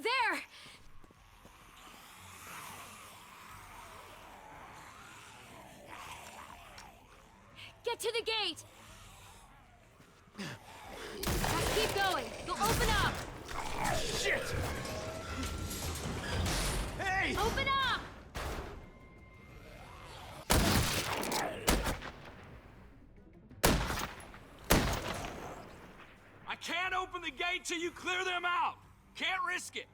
There! Get to the gate! Just keep going. They'll open up! Shit! Hey! Open up! I can't open the gate till you clear them out! Can't risk it!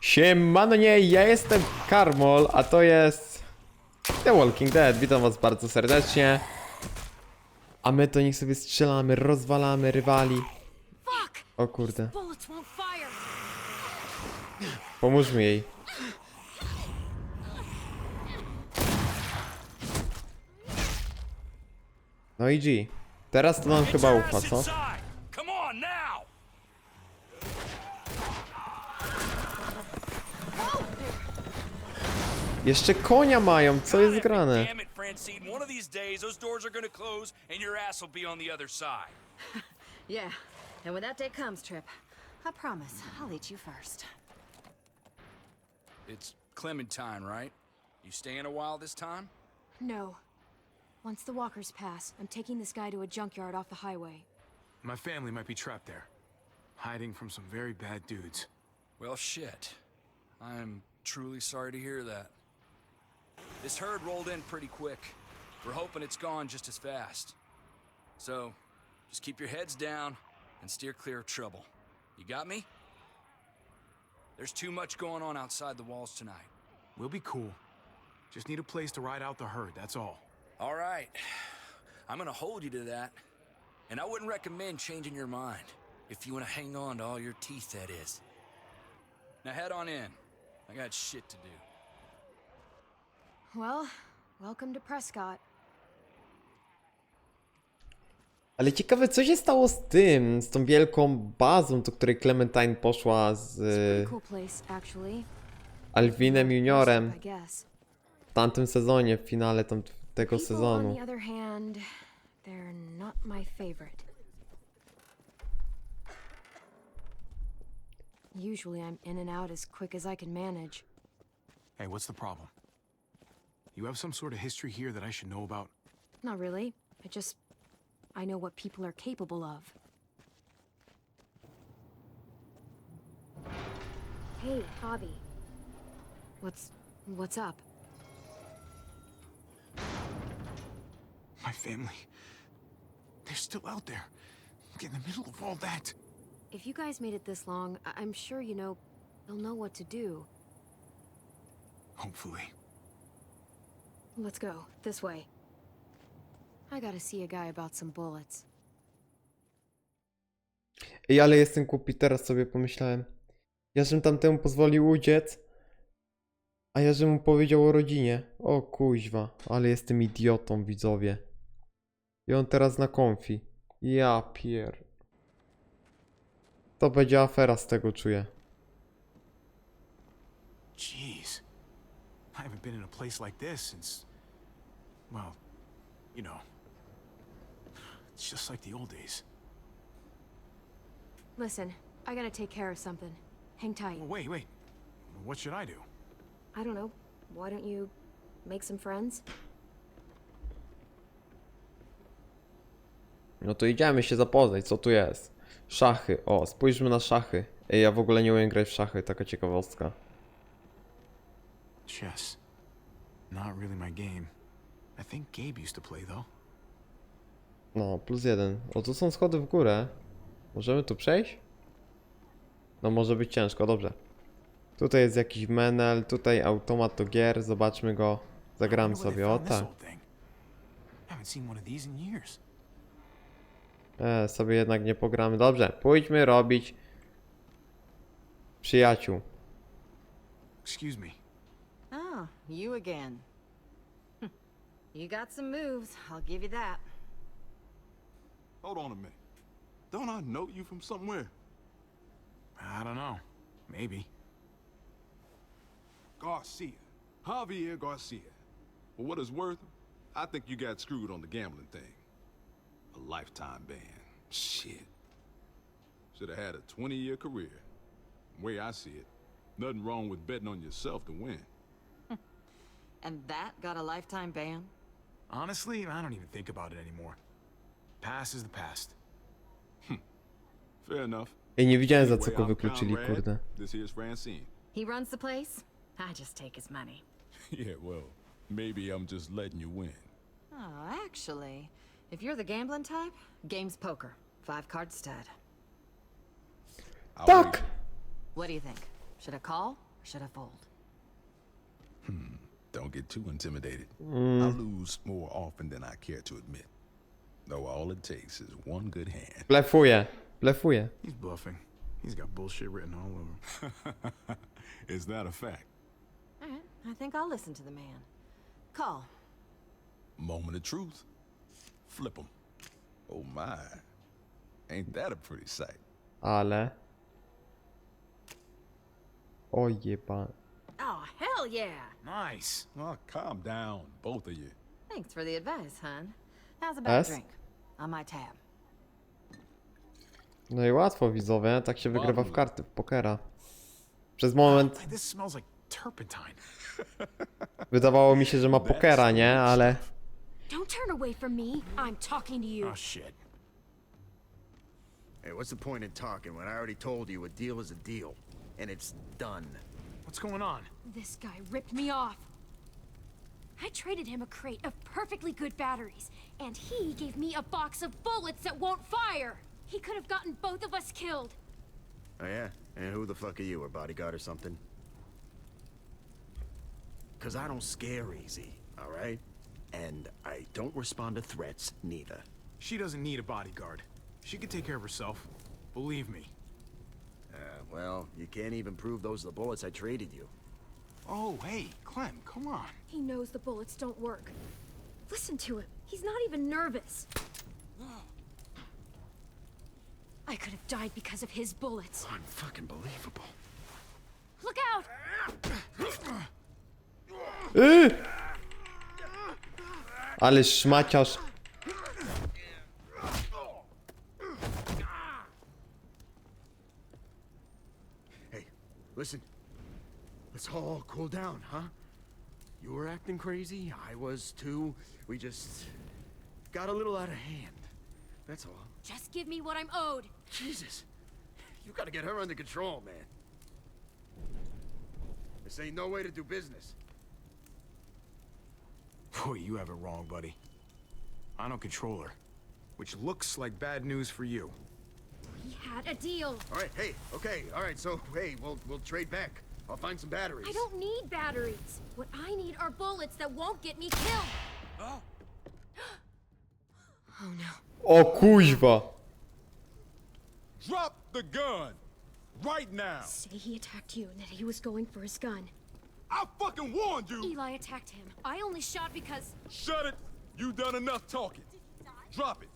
Siemano nie, ja jestem Karmol, a to jest The Walking Dead. Witam was bardzo serdecznie. A my to niech sobie strzelamy, rozwalamy rywali. Fuck! O kurde, pomóżmy jej. No i G. Teraz to nam chyba ufa, co? Jeszcze konia mają, co jest grane? Damn it, Francine. One of these days, those doors are gonna close and your ass will be on the other side. Yeah, and when that day comes, Trip, I promise I'll eat you first. It's Clementine, right? You staying a while this time? No. Once the walkers pass, I'm taking this guy to a junkyard off the highway. My family might be trapped there, hiding from some very bad dudes. Well, shit. I'm truly sorry to hear that. This herd rolled in pretty quick. We're hoping it's gone just as fast. So, just keep your heads down and steer clear of trouble. You got me? There's too much going on outside the walls tonight. We'll be cool. Just need a place to ride out the herd, that's all. All right. I'm gonna hold you to that. And I wouldn't recommend changing your mind. If you wanna hang on to all your teeth, that is. Now head on in. I got shit to do. Ale ciekawe, co się stało z tym, z tą wielką bazą, do której Clementine poszła z. Alvinem Juniorem w tamtym sezonie, w finale tam, tego sezonu. Usually I'm in and out as quick as I can manage. Hey, what's the problem? You have some sort of history here that I should know about? Not really. I just. I know what people are capable of. Hey, Javi. What's. what's up? My family. They're still out there. Get in the middle of all that. If you guys made it this long, I- I'm sure you know. You'll know what to do. Hopefully. Let's go. This way. I gotta see a guy about some bullets. Ej, ale jestem głupi, teraz sobie pomyślałem. Ja żem tamtemu pozwolił uciec, a ja żem mu powiedział o rodzinie. O kuźwa, ale jestem idiotą, widzowie. I on teraz na konfi. Ja pier... To będzie afera z tego, czuję. Jeez. I haven't been in a place like this since. Well, you know. It's just like the old days. Listen, I gotta take care of something. Hang tight. Well, wait, wait. What should I do? I don't know. Why don't you make some friends? No to idziemy się zapoznać, co tu jest. Szachy, o, spójrzmy na szachy. Ej, ja w ogóle nie umiem grać w szachy, taka ciekawostka. Chess. Not really my game. I think Gabe used to play, though. No, plus jeden. O, tu są schody w górę. Możemy tu przejść? No, może być ciężko, dobrze. Tutaj jest jakiś menel, tutaj automat do gier, zobaczmy go. Where sobie, o tak. E, sobie jednak nie pogramy. Dobrze, pójdźmy robić przyjaciół. Excuse me. Oh, you again. Hm. You got some moves, I'll give you that. Hold on a minute. Don't I know you from somewhere? I don't know. Maybe. Garcia. Javier Garcia. For what it's worth, I think you got screwed on the gambling thing. A lifetime ban. Shit. should have had a 20 year career. The Way I see it, nothing wrong with betting on yourself to win. And that got a lifetime ban? Honestly, I don't even think about it anymore. Past is the past. Hmm. Fair enough. Ej, nie widziałem za co Anyway, go I'm wykluczyli, kurde. This here's Francine. He runs the place? I just take his money. yeah, well, maybe I'm just letting you win. Oh, actually, if you're the gambling type, game's poker. Five card stud. I'll Tak! What do you think? Should I call or should I fold? Hmm. Don't get too intimidated. Mm. I lose more often than I care to admit. Though all it takes is one good hand. Blefuje, blefuje. He's bluffing. He's got bullshit written all over. him. Is that a fact? All right, I think I'll listen to the man. Call. Moment of truth. Flip him. Oh my. Ain't that a pretty sight? Ale... O jeba. Oh, hell yeah! Nice. Oh, calm down, both of you. Thanks for the advice, hon. How's about a drink? On my tab. No i łatwo widzowie, tak się wygrywa w karty, w pokera. Przez moment Hey, This smells like turpentine. wydawało mi się, że ma pokera, nie? Ale... Don't turn away from me. I'm talking to you. Oh shit. Hey, what's the point in talking when I already told you a deal is a deal? And it's done. What's going on? This guy ripped me off. I traded him a crate of perfectly good batteries, and he gave me a box of bullets that won't fire. He could have gotten both of us killed. Oh, yeah? And who the fuck are you, a bodyguard or something? Because I don't scare easy, alright? And I don't respond to threats, neither. She doesn't need a bodyguard. She can take care of herself. Believe me. Well, you can't even prove those are the bullets I traded you. Oh, hey, Clem, come on. He knows the bullets don't work. Listen to him. He's not even nervous. I could have died because of his bullets. Unfucking believable. Look out! Yy! Ale szmaciarz. Hey, listen. Let's all cool down, huh? You were acting crazy, I was too. We just got a little out of hand. That's all. Just give me what I'm owed. Jesus. You gotta get her under control, man. This ain't no way to do business. Boy, you have it wrong, buddy. I don't control her. Which looks like bad news for you. We had a deal. All right, hey, okay, all right, so, hey, we'll, we'll trade back. I'll find some batteries. I don't need batteries. What I need are bullets that won't get me killed. Oh, Oh no. O kuźwa. Drop the gun! Right now! Say he attacked you and that he was going for his gun. I fucking warned you! Eli attacked him. I only shot because. Shut it! You done enough talking. Drop it.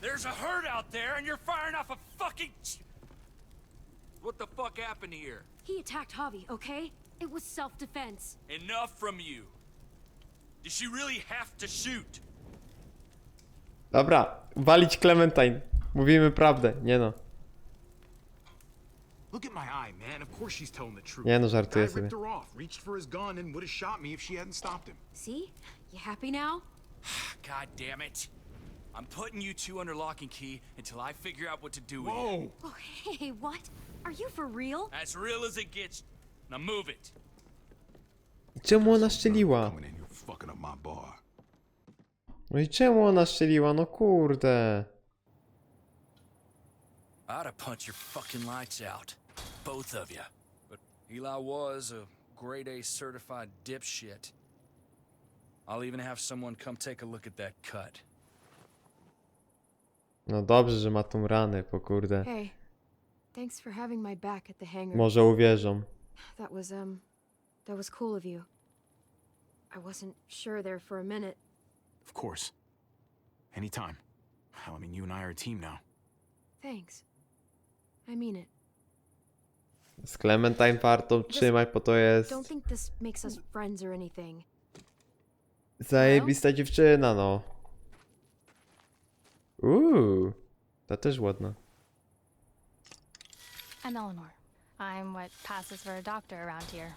there's a herd out there, and you're firing off a fucking. What the fuck happened here? He attacked Javi, okay? It was self defense. Enough from you. Does she really have to shoot? Dobra, walić Clementine. Mówimy prawdę, nie no. Look at my eye, man. Of course she's telling the truth. Nie no, Guy żartuję sobie. ripped her off, reached for his gun, and would have shot me if she hadn't stopped him. See? You happy now? God damn it. I'm putting you two under lock and key until I figure out what to do with you. Whoa! Oh, hey, what? Are you for real? As real as it gets. Now move it. Czemu ona strzeliła? Coming in here fucking up my bar. No i czemu ona strzeliła? No kurde. I'd have punched your fucking lights out. Both of you. But Eli was a grade A certified dipshit. I'll even have someone come take a look at that cut. No dobrze, że ma tą ranę, bo kurde. Hey, thanks for having my back at the hangar. Może uwierzą. That was, um, that was cool of you. I wasn't sure there for a minute. Of course. Anytime. Hell, I mean, you and I are a team now. Thanks. I mean it. Z Clementine warto trzymać, bo to jest Don't think this makes us friends or anything. zajebista dziewczyna, no. Uuu, ta też ładna. I'm Eleanor. I'm what passes for a doctor around here.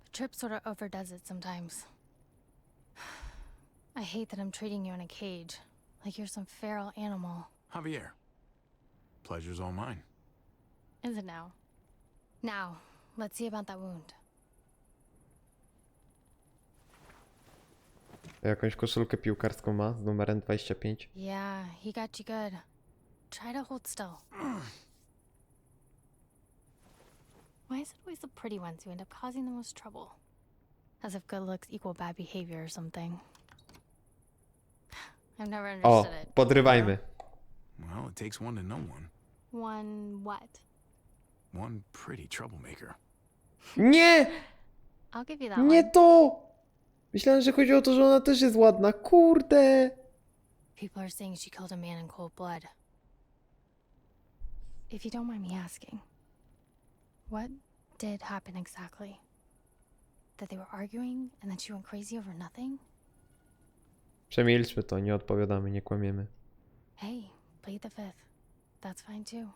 But Trip sort of overdoes it sometimes. I hate that I'm treating you in a cage, like you're some feral animal. Javier. Pleasure's all mine. Is it now? Now, let's see about that wound. Jakąś koszulkę piłkarską ma z numerem 25. Yeah, he got you good. Try to hold still. Why is it always the pretty ones who end up causing the most trouble? As if good looks equal bad behavior or something. I've never O, understood it. podrywajmy. Well, it takes one to know one. One what? One pretty troublemaker. Nie! I'll give you that Nie one. to! Myślałem, że chodzi o to, że ona też jest ładna. Kurde! People are saying she killed a man in cold blood. If you don't mind me asking, what did happen exactly? That they were arguing and that she went crazy over nothing? Przemilczmy to, nie odpowiadamy, nie kłamiemy. Hey, plead the fifth. That's fine too.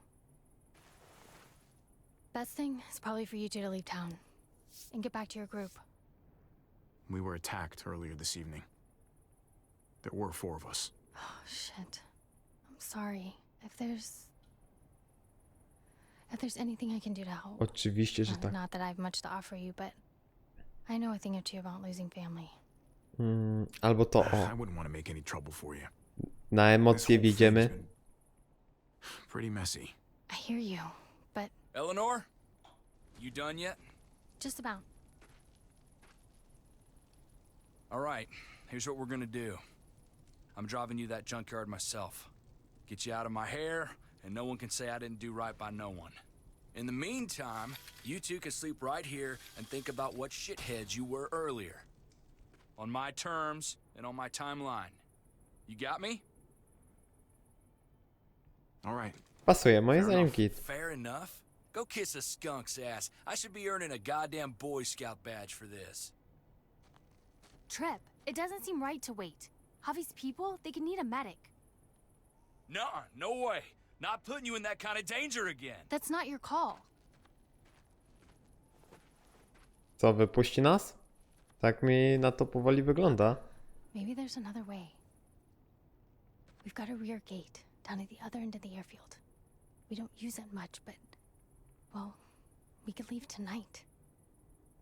Best thing is probably for you two to leave town and get back to your group. We were attacked earlier this evening. There were four of us. Oh, shit. I'm sorry. If there's. If there's anything I can do to help. Oczywiście, że Uh, tak. Not that I have much to offer you, but I know a thing or two about losing family. Mm, albo to I o. wouldn't want to make any trouble for you. Na This emocje whole thing's wjedziemy. Pretty messy. I hear you, but Eleanor? You done yet? just about. All right, here's what we're gonna do. I'm driving you that junkyard myself. Get you out of my hair, and no one can say I didn't do right by no one. In the meantime, you two can sleep right here and think about what shitheads you were earlier. On my terms and on my timeline. You got me? All right. Pasuje, moim Fair zdaniem enough. git. Fair enough. Go kiss a skunk's ass. I should be earning a goddamn Boy Scout badge for this. Trip, it doesn't seem right to wait. Javi's people, they could need a medic. Nuh-uh, no way. Not putting you in that kind of danger again. That's not your call. Co, wypuści nas? Tak mi na to powoli wygląda. Maybe there's another way. We've got a rear gate down at the other end of the airfield. We don't use it much, but. Well, we could leave tonight.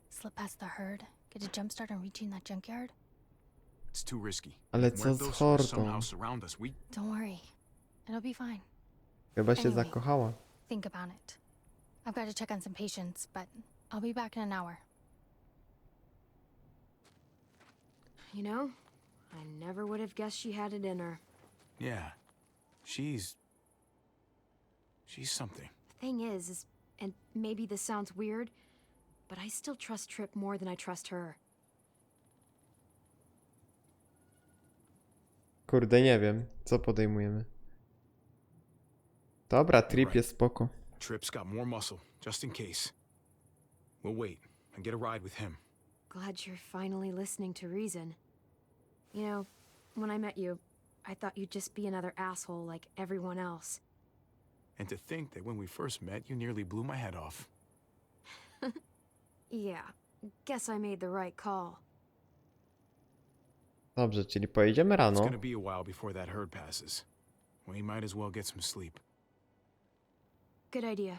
Slip past the herd, get a jump start on reaching that junkyard. It's too risky. Ale co When z those hordą? somehow surround us, we Don't worry, it'll be fine. Chyba się Anyway. zakochała. Think about it. I've got to check on some patients, but I'll be back in an hour. You know, I never would have guessed she had it in her. Yeah. She's. She's something. The Thing is, is, and maybe this sounds weird, but I still trust Trip more than I trust her. Kurde, nie wiem. Co podejmujemy? Dobra, trip Right. jest spoko. Trip's got more muscle, just in case. We'll wait and get a ride with him. Glad you're finally listening to reason. You know, when I met you, I thought you'd just be another asshole like everyone else. And to think that when we first met, you nearly blew my head off. Yeah, guess I made the right call. Dobrze, czyli pojedziemy It's rano. gonna be a while before that herd passes. We might as well get some sleep. Good idea.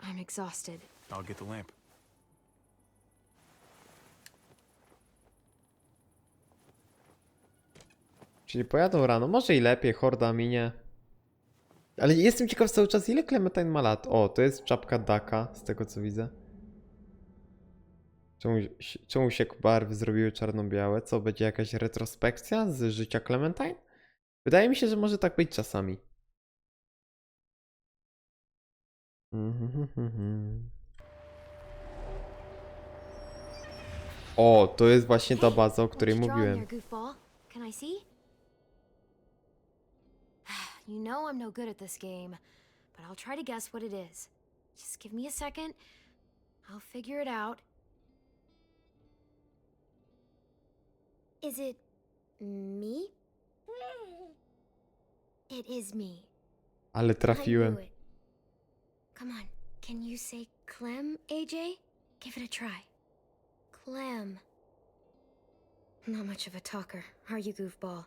I'm exhausted. I'll get the lamp. Czyli pojadą rano. Może i lepiej, horda minie. Ale jestem ciekaw cały czas, ile Clementine ma lat. O, to jest czapka Daka, z tego co widzę. Czemu, się- czemu się barwy zrobiły czarno-białe? Co, będzie jakaś retrospekcja z życia Clementine? Wydaje mi się, że może tak być czasami. O, to jest właśnie ta baza, o której mówiłem. You know I'm no good at this game, but I'll try to guess what it is. Just give me a second. I'll figure it out. Is it me? It is me. Ale I trafiłem. Knew it. Come on, Can you say Clem, AJ? Give it a try. Clem. Not much of a talker, are you, goofball?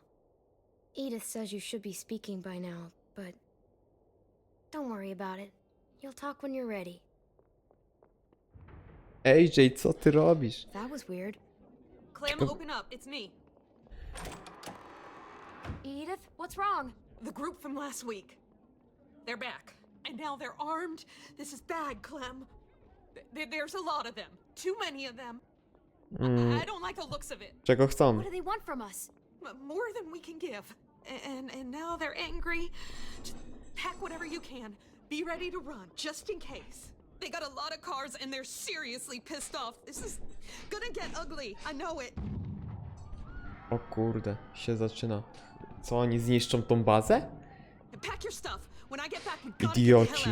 Edith says you should be speaking by now, but don't worry about it. You'll talk when you're ready. AJ, co ty robisz? That was weird. Clem, open up. It's me. Edith, what's wrong? The group from last week. They're back. And now they're armed. This is bad, Clem. Th- th- there's a lot of them. Too many of them. Mm, I don't like the looks of it. czego chcą? What do they want from us? M- More than we can give. And and now they're angry. Just pack whatever you can. Be ready to run, just in case. They got a lot of cars and they're seriously pissed off. This is gonna get ugly. I know it. O kurde, się zaczyna. Co, oni zniszczą tą bazę? Idioci.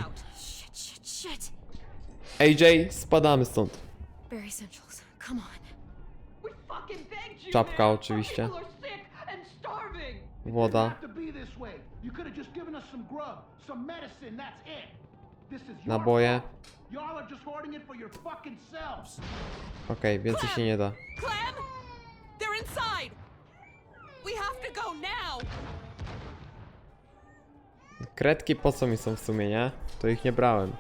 AJ, spadamy stąd. Czapka oczywiście. Woda. Naboje. Okej, okay, więcej się nie da. Kredki po co mi są w sumie, nie? To ich nie brałem.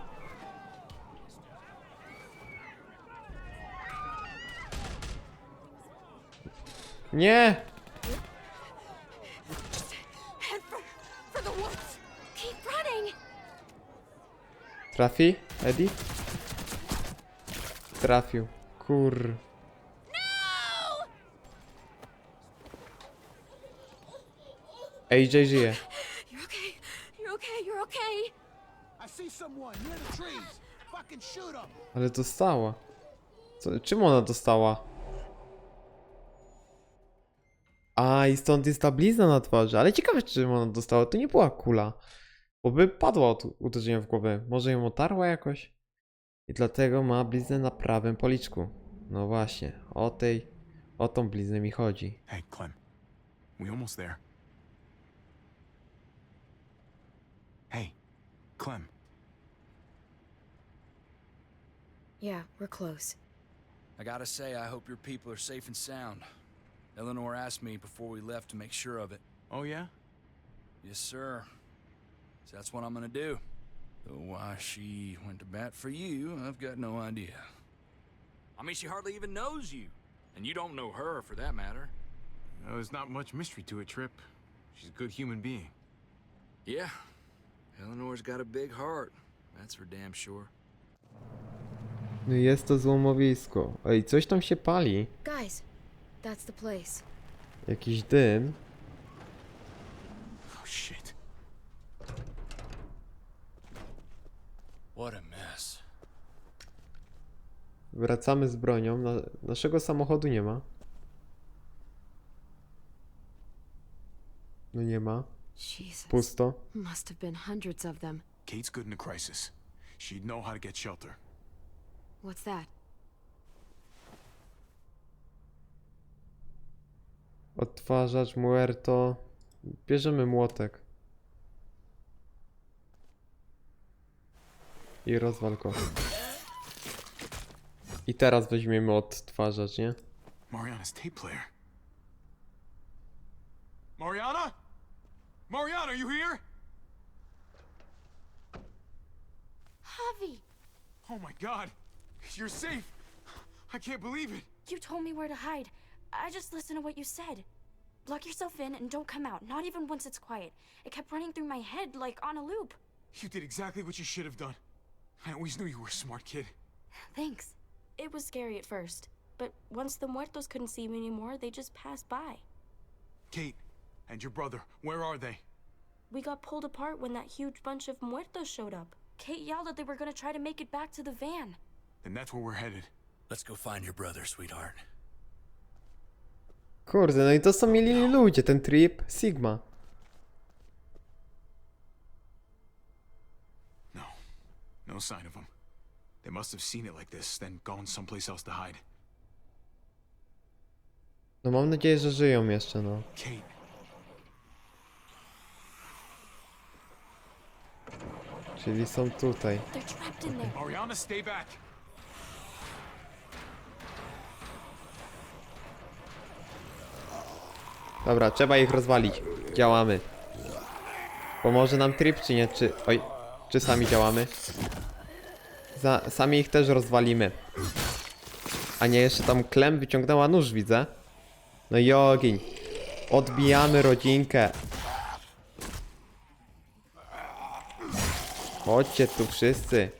Nie! Trafi? Eddie? Trafił. Kur... AJ żyje. Okay. I see someone near the trees. Fucking shoot them. Ale dostała. Co, czym ona dostała? A, i stąd jest ta blizna na twarzy. Ale ciekawe, czym ona dostała. To nie była kula. Bo by padła od uderzenia w głowę. Może ją otarła jakoś? I dlatego ma bliznę na prawym policzku. No właśnie, o tej, o tą bliznę mi chodzi. Hey, Clem. We almost there. Hey, Clem. Yeah, we're close. I gotta say, I hope your people are safe and sound. Eleanor asked me before we left to make sure of it. Oh, yeah? Yes, sir. So that's what I'm gonna do. Though why she went to bat for you, I've got no idea. I mean, she hardly even knows you. And you don't know her, for that matter. Uh, there's not much mystery to it, Trip. She's a good human being. Yeah. Eleanor's got a big heart. That's for damn sure. No jest to złomowisko. Ej, coś tam się pali. Guys, that's the place. Jakiś dym. Oh, shit. What a mess. Wracamy z bronią. Na, naszego samochodu nie ma. No nie ma. Jesus. Pusto. Must have been hundreds of them. Kate's good in a crisis. She'd know how to get shelter. What's that? Odtwarzacz, muerto. Bierzemy młotek. I rozwal go. I teraz weźmiemy odtwarzacz, nie? Mariana's tape player. Mariana? Mariana, are you here? Javi, Oh my god. You're safe. I can't believe it. you told me where to hide. I just listened to what you said. Lock yourself in and don't come out, not even once it's quiet. It kept running through my head like on a loop. You did exactly what you should have done. I always knew you were a smart kid. Thanks. It was scary at first, but once the muertos couldn't see me anymore, they just passed by. Kate and your brother, where are they? We got pulled apart when that huge bunch of muertos showed up. Kate yelled that they were gonna try to make it back to the van. Then that's where we're headed. Let's go find your brother, sweetheart. Kurde, no i to są mieli ludzie, ten trip Sigma. No. No sign of them. They must have seen it like this, then gone someplace else to hide. No mam nadzieję, że żyją jeszcze, no. Kate. Czyli są tutaj. Stay back. Dobra, trzeba ich rozwalić. Działamy. Pomoże nam trip, czy nie? Czy... Oj, czy sami działamy? Za, sami ich też rozwalimy. A nie, jeszcze tam Klem wyciągnęła nóż, widzę. No i ogień. Odbijamy rodzinkę. Chodźcie tu wszyscy.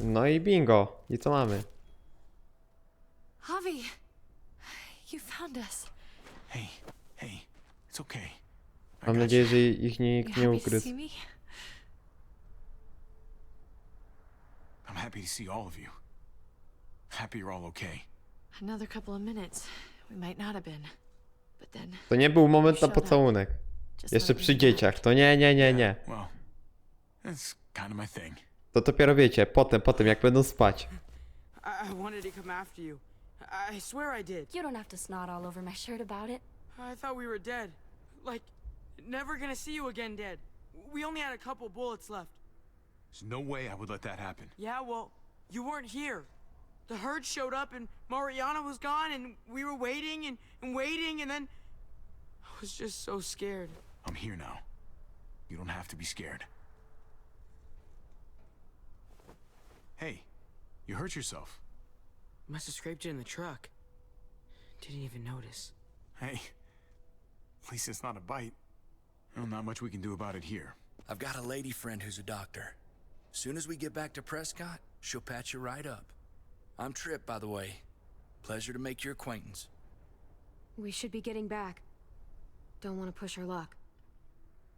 No i bingo. I co mamy? Javi, you found us. Hey, hey, it's okay. Mam nadzieję, you. że ich nikt You nie ukrył. see me? I'm happy to see all of you. Happy you're all okay. Another couple of minutes. We might not have been. But then, To nie był moment na pocałunek. just Jeszcze let przy me dzieciach. To nie, nie, nie, nie. Well, that's kind of my thing. To dopiero wiecie, potem, potem, jak będą spać. I, I wanted to come after you. I, I swear I did. You don't have to snot all over my shirt about it. I thought we were dead. Like, never gonna see you again dead. We only had a couple bullets left. There's no way I would let that happen. Yeah, well, you weren't here. The herd showed up and Mariana was gone and we were waiting and, and waiting and then I was just so scared. I'm here now. You don't have to be scared. Hey, you hurt yourself. Must have scraped it in the truck. Didn't even notice. Hey, at least it's not a bite. Well, not much we can do about it here. I've got a lady friend who's a doctor. Soon as we get back to Prescott, she'll patch you right up. I'm Trip, by the way. Pleasure to make your acquaintance. We should be getting back. Don't want to push our luck.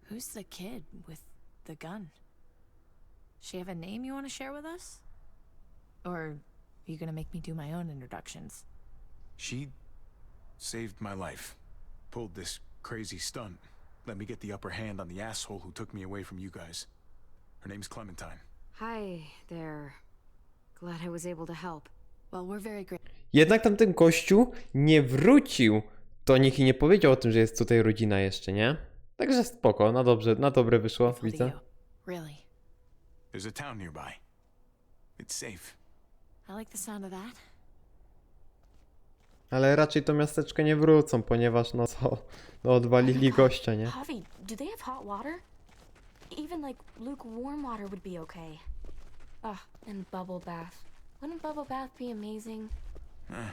Who's the kid with the gun? She have a name you want to share with us? Or are you gonna make me do my own introductions? She saved my life. Pulled this crazy stunt. Let me get the upper hand on the asshole who took me away from you guys. Her name's Clementine. Hi there. Glad I was able to help. Well, we're very grateful Jednak tamten gościu nie wrócił. To nikt i nie powiedział o tym, że jest tutaj rodzina jeszcze, nie? Także spoko, na dobrze, na dobre wyszło, widzę. Really. There's a town nearby. It's safe. I like the sound of that. Ale raczej to miasteczko nie wrócą, ponieważ no co, no odwalili gościa, nie? Javi, do they have hot water? Even like lukewarm water would be okay. Ugh, and bubble bath. Wouldn't bubble bath be amazing? Eh,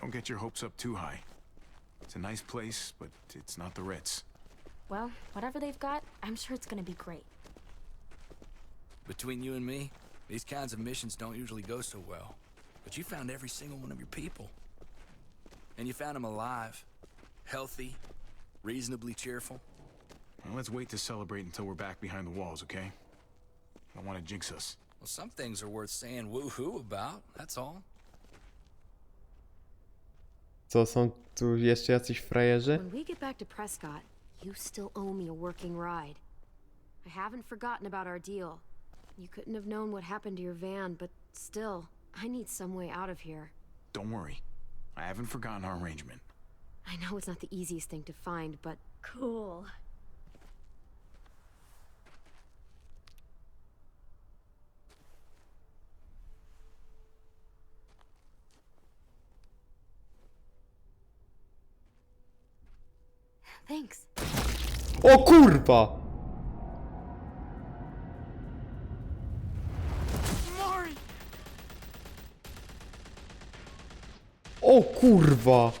don't get your hopes up too high. It's a nice place, but it's not the Ritz. Well, whatever they've got, I'm sure it's gonna be great. Between you and me, these kinds of missions don't usually go so well. But you found every single one of your people. And you found them alive, healthy, reasonably cheerful. Well, let's wait to celebrate until we're back behind the walls, okay? I don't want to jinx us. Well, some things are worth saying woohoo about, that's all. Co, są tu jeszcze jacyś frajerzy? When we get back to Prescott, you still owe me a working ride. I haven't forgotten about our deal. You couldn't have known what happened to your van, but still, I need some way out of here. Don't worry. I haven't forgotten our arrangement. I know it's not the easiest thing to find, but Cool. Thanks. O kurwa! O kurwa!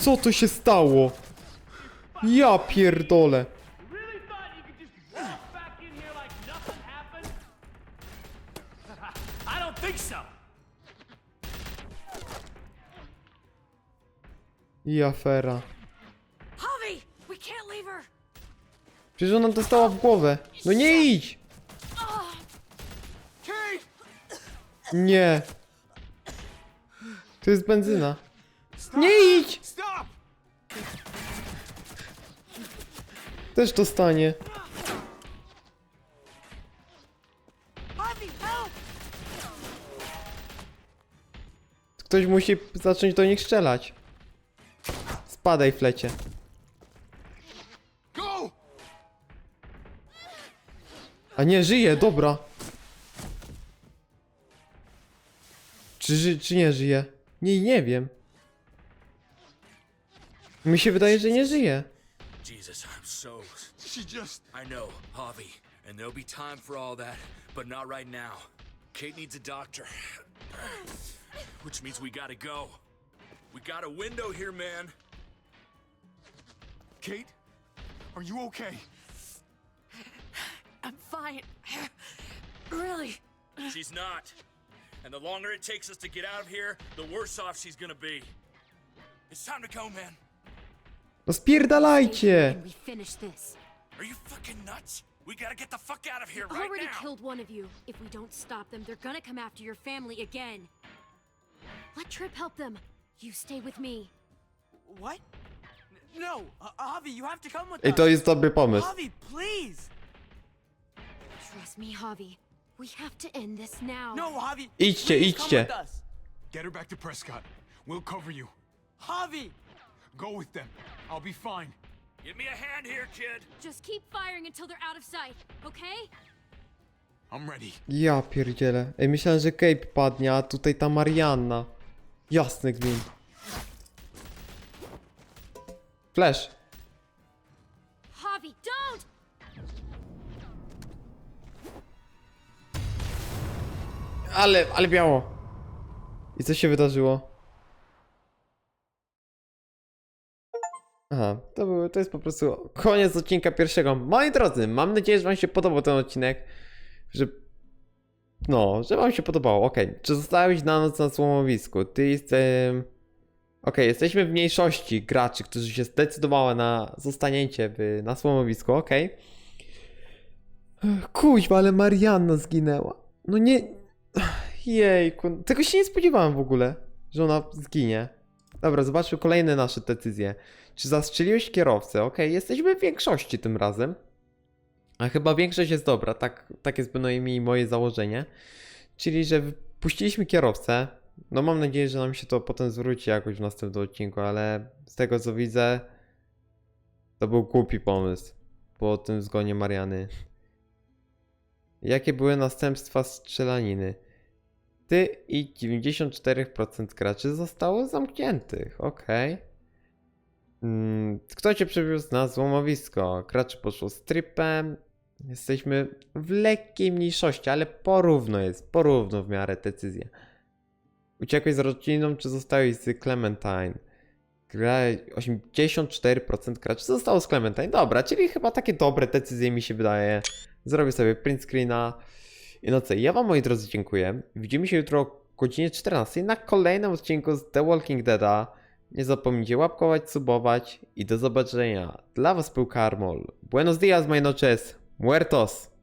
Co to się stało? Ja pierdolę. Really thought Przecież ona dostała w głowę. No nie idź! Nie. To jest benzyna. Nie idź! Też. Javi, help! ktoś musi zacząć do nich strzelać. Spadaj, flecie. A nie, żyje, dobra. Czy, ży, czy nie żyje? Nie, nie wiem. Mi się wydaje, że nie żyje. Jesus, I'm so. She just. I know, Javi, and there'll be time for all that, but not right now. Kate needs a doctor. Which means we gotta go. We got a window here, man. Kate? Are you okay? I'm fine. really. She's not. And the longer it takes us to get out of here, the worse off she's gonna be. It's time to go, man. No spierdalajcie! we finish this. Are you fucking nuts? We gotta get the fuck out of here We right already now. killed one of you. If we don't stop them, they're gonna come after your family again. Let Trip help them. You stay with me. What? No, uh, Javi, you have to come with Ej, us. to jest dobry pomysł. Javi, please. Trust me, Javi. We have to end this now. No, Javi. Idźcie, please come idźcie. with us. Get her back to Prescott. We'll cover you. Javi. Go with them. I'll be fine. Give me a hand here, kid. Just keep firing until they're out of sight, okay? I'm ready. Ja pierdzielę. Ej, myślałem, że Cape padnie, a tutaj ta Marianna. Jasny gwint. Flash. Javi, don't! Ale, ale biało. I co się wydarzyło? Aha, to, był, to jest po prostu koniec odcinka pierwszego. Moi drodzy, mam nadzieję, że wam się podobał ten odcinek. Że... No, że wam się podobało. Okej, czy zostałeś na noc na złomowisku? Ty jestem... Okej, jesteśmy w mniejszości graczy, którzy się zdecydowały na zostanięcie na słomowisku, okej. Ech, Kuźwa, ale Marianna zginęła. No nie... Jejku, tego się nie spodziewałem w ogóle, że ona zginie. Dobra, zobaczmy kolejne nasze decyzje. Czy zastrzeliłeś kierowcę? Okej, jesteśmy w większości tym razem. A chyba większość jest dobra, tak, tak jest bynajmniej moje założenie. Czyli, że puściliśmy kierowcę. No mam nadzieję, że nam się to potem zwróci jakoś w następnym odcinku, ale z tego co widzę, to był głupi pomysł po tym zgonie Mariany. Jakie były następstwa strzelaniny? Ty i 94% graczy zostało zamkniętych. Okej. Mm, Kto cię przywiózł na złomowisko? Graczy poszło z tripem. Jesteśmy w lekkiej mniejszości, ale porówno jest, porówno w miarę decyzja. Uciekłeś z rodziną, czy zostałeś z Clementine? Gra 84% graczy zostało z Clementine. Dobra, czyli chyba takie dobre decyzje mi się wydaje. Zrobię sobie print screena. I no co, ja wam moi drodzy dziękuję. Widzimy się jutro o godzinie 14 na kolejnym odcinku z The Walking Deada. Nie zapomnijcie łapkować, subować i do zobaczenia. Dla was był Karmol. Buenos dias, my noches. Muertos.